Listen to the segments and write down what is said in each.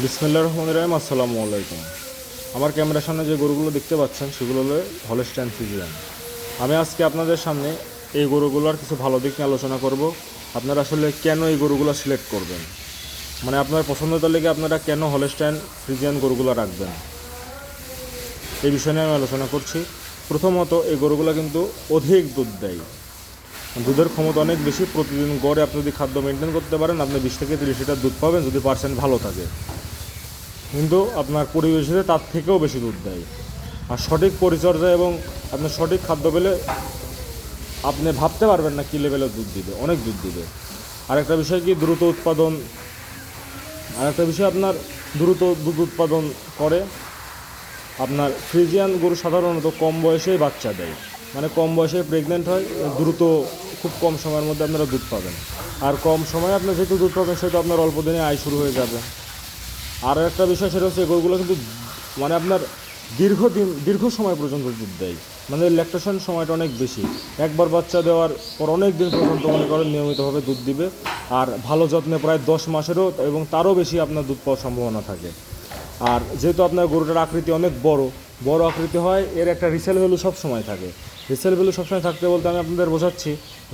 বিসমিল্লা রহমান রহিম, আসসালামু আলাইকুম। আমার ক্যামেরার সামনে যে গরুগুলো দেখতে পাচ্ছেন, সেগুলো হলো হলস্টাইন ফিজিয়ান। আমি আজকে আপনাদের সামনে এই গরুগুলোর কিছু ভালো দিক নিয়ে আলোচনা করব। আপনারা আসলে কেন এই গরুগুলো সিলেক্ট করবেন? মানে আপনার পছন্দ তালিকা আপনারা কেন হলস্টাইন ফ্রিজিয়ান গরুগুলো রাখবেন? এই বিষয় নিয়ে আমি আলোচনা করছি। প্রথমত, এই গরুগুলো কিন্তু অধিক দুধ দেয়। দুধের ক্ষমতা অনেক বেশি। প্রতিদিন গড়ে আপনি যদি খাদ্য মেনটেন করতে পারেন, আপনি বিশ থেকে তিরিশ লিটার দুধ পাবেন যদি পার্সেন্ট ভালো থাকে। কিন্তু আপনার পরিবেশে তার থেকেও বেশি দুধ দেয় আর সঠিক পরিচর্যা এবং আপনার সঠিক খাদ্য পেলে আপনি ভাবতে পারবেন না কী লেভেলের দুধ দিবে, অনেক দুধ দিবে। আরেকটা বিষয় কি, দ্রুত উৎপাদন। আরেকটা বিষয়, আপনার দ্রুত দুধ উৎপাদন করে। আপনার ফ্রিজিয়ান গরু সাধারণত কম বয়সেই বাচ্চা দেয়। মানে কম বয়সে প্রেগনেন্ট হয়, দ্রুত খুব কম সময়ের মধ্যে আপনারা দুধ পাবেন। আর কম সময়ে আপনার যেহেতু দুধ পাবেন, সেহেতু আপনার অল্প দিনে আয় শুরু হয়ে যাবে। আর একটা বিষয় সেটা হচ্ছে গরুগুলো কিন্তু মানে আপনার দীর্ঘদিন, দীর্ঘ সময় পর্যন্ত দুধ দেয়। মানে ল্যাকটেশন সময়টা অনেক বেশি। একবার বাচ্চা দেওয়ার পর অনেক দিন পর্যন্ত মনে করেন নিয়মিতভাবে দুধ দিবে। আর ভালো যত্নে প্রায় দশ মাসেরও এবং তারও বেশি আপনার দুধ পাওয়ার সম্ভাবনা থাকে। আর যেহেতু আপনার গরুটার আকৃতি অনেক বড় বড় আকৃতি হয়, এর একটা রিসেল ভ্যালু সব সময় থাকে। রিসেল ভ্যালু সবসময় থাকতে বলতে আমি আপনাদের বোঝাচ্ছি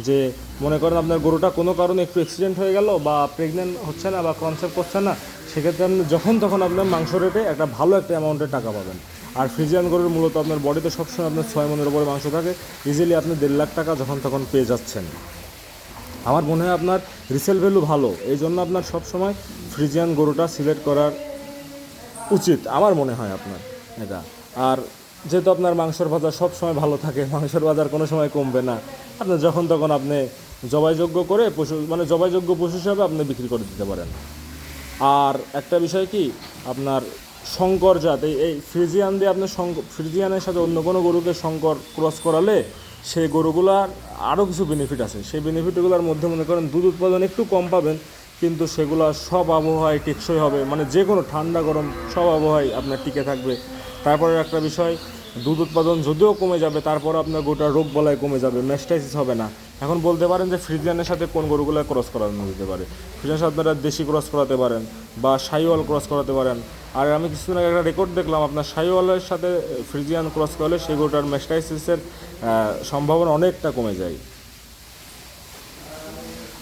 যে মনে করেন আপনার গরুটা কোনো কারণে একটু অ্যাক্সিডেন্ট হয়ে গেল বা প্রেগনেন্ট হচ্ছে না বা কনসেপ্ট করছে না সেক্ষেত্রে আপনি যখন তখন আপনার মাংস রেটে একটা ভালো একটা অ্যামাউন্টের টাকা পাবেন। আর ফ্রিজিয়ান গরুর মূলত আপনার বডিতে সবসময় আপনার ছয় মনের উপরে মাংস থাকে। ইজিলি আপনি দেড় লাখ টাকা যখন তখন পেয়ে যাচ্ছেন। আমার মনে হয় আপনার রিসেল ভ্যালু ভালো। এই জন্য আপনার সবসময় ফ্রিজিয়ান গরুটা সিলেক্ট করার উচিত, আমার মনে হয় আপনার। এটা। আর যেহেতু আপনার মাংসের বাজার সব সময় ভালো থাকে, মাংসের বাজার কোনো সময় কমবে না। আপনার যখন তখন আপনি জবাইযোগ্য করে পশু মানে জবাইযোগ্য পশু হিসাবে আপনি বিক্রি করে দিতে পারেন। আর একটা বিষয় কি, আপনার শঙ্কর জাত, এই ফ্রিজিয়ান দিয়ে আপনি শঙ্কর ফ্রিজিয়ানের সাথে অন্য কোনো গরুকে শঙ্কর ক্রস করালে সেই গরুগুলার আরও কিছু বেনিফিট আছে। সেই বেনিফিটগুলোর মধ্যে মনে করেন দুধ উৎপাদন একটু কম পাবেন, কিন্তু সেগুলো সব আবহাওয়ায় টেকসই হবে। মানে যে কোনো ঠান্ডা, গরম সব আবহাওয়ায় আপনার টিকে থাকবে। তারপরে একটা বিষয়, দুধ উৎপাদন যদিও কমে যাবে তারপর আপনার গোটা রোগ বলায় কমে যাবে ম্যাস্টাইসিস হবে না। এখন বলতে পারেন যে ফ্রিজিয়ানের সাথে কোন গরুগুলো ক্রস করানো যেতে পারে। ফ্রিজিয়ানের সাথে আপনারা দেশি ক্রস করাতে পারেন বা সাইওয়াল ক্রস করাতে পারেন। আর আমি কিছুদিন আগে একটা রেকর্ড দেখলাম, আপনার সাইওয়ালের সাথে ফ্রিজিয়ান ক্রস করলে সেই গরুটার ম্যাস্টাইসিসের সম্ভাবনা অনেকটা কমে যায়।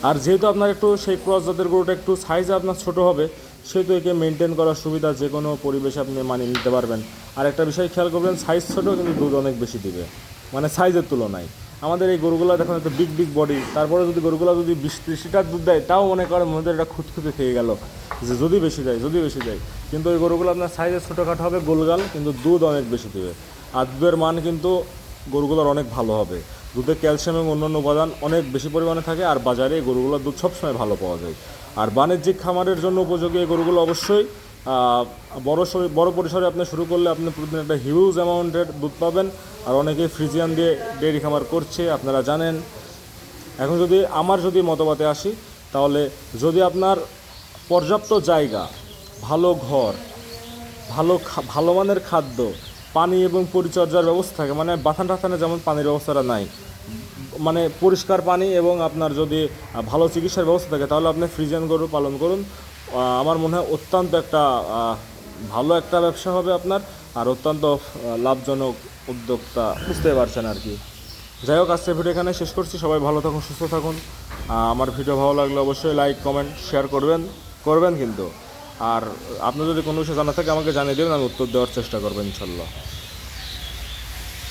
আর যেহেতু আপনার একটু সেই ক্রস জাতের গরুটা একটু সাইজ আপনার ছোট হবে, সেহেতু একে মেনটেন করার সুবিধা যে কোনো পরিবেশে আপনি মানিয়ে নিতে পারবেন। আর একটা বিষয় খেয়াল করবেন সাইজ ছোট কিন্তু দুধ অনেক বেশি দিবে মানে সাইজের তুলনায়। আমাদের এই গরুগুলো দেখুন একটা বিগ বিগ বডি তারপরে যদি গরুগুলো যদি বিশ ত্রিশ লিটার দুধ দেয়, তাও মনে করেন মধ্যে একটা খুঁতখুঁতে খেয়ে গেল। যে যদি বেশি দেয়, যদি বেশি দেয়। কিন্তু ওই গরুগুলো আপনার সাইজে ছোটোখাটো হবে, গোলগাল, কিন্তু দুধ অনেক বেশি দেবে। আর দুধের মান কিন্তু গরুগুলোর অনেক ভালো হবে। দুধে ক্যালসিয়াম এবং অন্যান্য উপাদান অনেক বেশি পরিমাণে থাকে, আর বাজারে এই গরুগুলোর দুধ সবসময় ভালো পাওয়া যায়। আর বাণিজ্যিক খামারের জন্য উপযোগী এই গরুগুলো অবশ্যই বড় বড় পরিসরে আপনি শুরু করলে আপনি প্রতিদিন একটা হিউজ অ্যামাউন্টের দুধ পাবেন। আর অনেকেই ফ্রিজিয়ান দিয়ে ডেয়ারি খামার করছে, আপনারা জানেন। এখন যদি আমার যদি মতবাদে আসি, তাহলে যদি আপনার পর্যাপ্ত জায়গা, ভালো ঘর, ভালো ভালো মানের খাদ্য, পানি এবং পরিচর্যার ব্যবস্থা থাকে মানে বাথান টাথানে যেমন পানির ব্যবস্থাটা নাই মানে পরিষ্কার পানি এবং আপনার যদি ভালো চিকিৎসার ব্যবস্থা থাকে, তাহলে আপনি ফ্রিজেন গরু পালন করুন। আমার মনে হয় অত্যন্ত একটা ভালো একটা ব্যবসা হবে আপনার, আর অত্যন্ত লাভজনক উদ্যোক্তা বুঝতে পারছেন আর কি। যাই হোক আজকে ভিডিও এখানে শেষ করছি। সবাই ভালো থাকুন, সুস্থ থাকুন। আমার ভিডিও ভালো লাগলে অবশ্যই লাইক কমেন্ট শেয়ার করবেন করবেন কিন্তু। আর আপনার যদি কোনো বিষয় জানা থাকে, আমাকে জানিয়ে দেবেন, আমি উত্তর দেওয়ার চেষ্টা করবেন ইনশাল্লাহ।